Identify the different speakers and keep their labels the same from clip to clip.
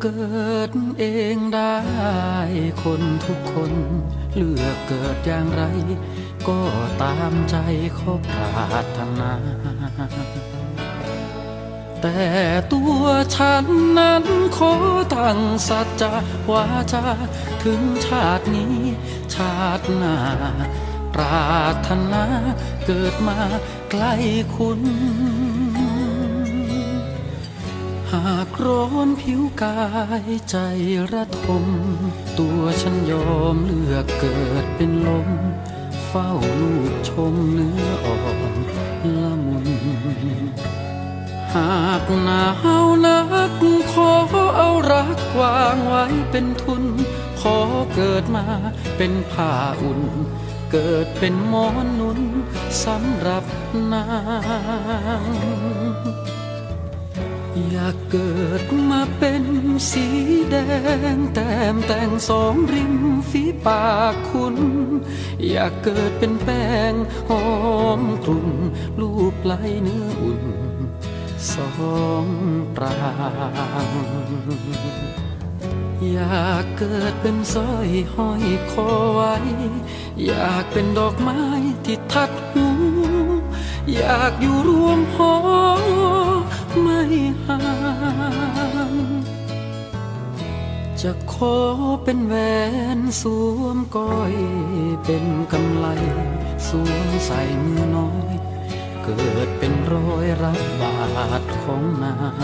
Speaker 1: เกิดเองได้ คนทุกคนเลือกเกิดอย่างไร ก็ตามใจเขาปรารถนา แต่ตัวฉันนั้นขอตั้งสัจจาวาจาถึงชาตินี้ ชาติหน้าปรารถนาเกิดมาใกล้คุณ หากร้อนผิวกายใจระทม ตัวฉันยอมเลือกเกิดเป็นลม เฝ้าลูกชมเนื้ออ่อนละมุน หากหนาวนักขอเอารักวางไว้เป็นทุน ขอเกิดมาเป็นผ้าอุ่น เกิดเป็นหมอนนุนสำหรับนาง อยากเกิดมาเป็นสีแดง แต้มแต่งสองริมฝีปากคุณ อยากเกิดเป็นแป้งหอมกลุ่นรูปไหลเนื้ออุ่นสองปรางอยากเกิดเป็นสร้อยห้อยคอไว้ อยากเป็นดอกไม้ที่ทัดหู อยากอยู่รวมหอไม่ห่างจะขอเป็นแหวนสวมก้อยเป็นกำไลสวมใส่มือน้อย เกิดเป็นรอยรับบาดของนาง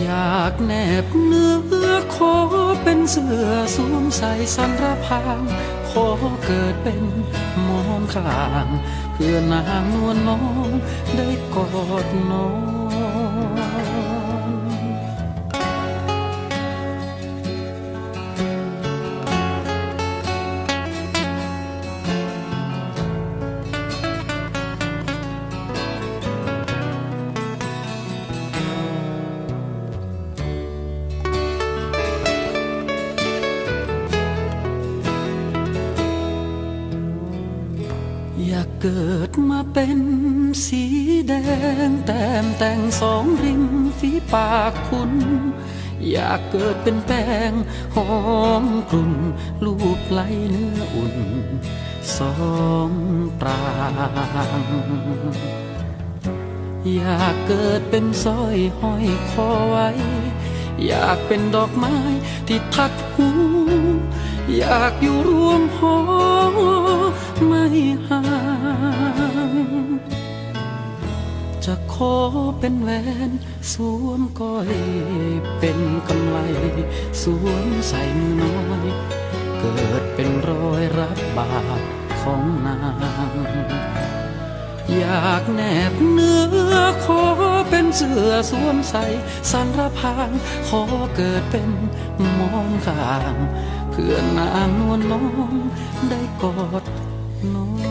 Speaker 1: อยากแนบเนื้อขอเป็นเสื้อสวมใส่สันรพางขอเกิดเป็นมอนข้าง เพื่อนางนวลน้องได้กอดน้อง อ เกิดมาเป็นสีแดง แต้มแต่งสองริมฝีปากคุณ อยากเกิดเป็นแป้งหอมกลุ่นลูกไหลเนื้ออุ่น สองปรางอยากเกิดเป็นสร้อยห้อยคอไว้ อยากเป็นดอกไม้ที่ทัดหู อยากอยู่รวมหอไม่ห่างจะขอเป็นแหวนสวมก้อยเป็นกำไลสวมใส่มือน้อย เกิดเป็นรอยรับบาดของนางอยากแนบเนื้อขอเป็นเสื้อสวมใส่สันรพางขอเกิดเป็นมอนข้าง เพื่อนนางนวลน้องได้กอดน้อง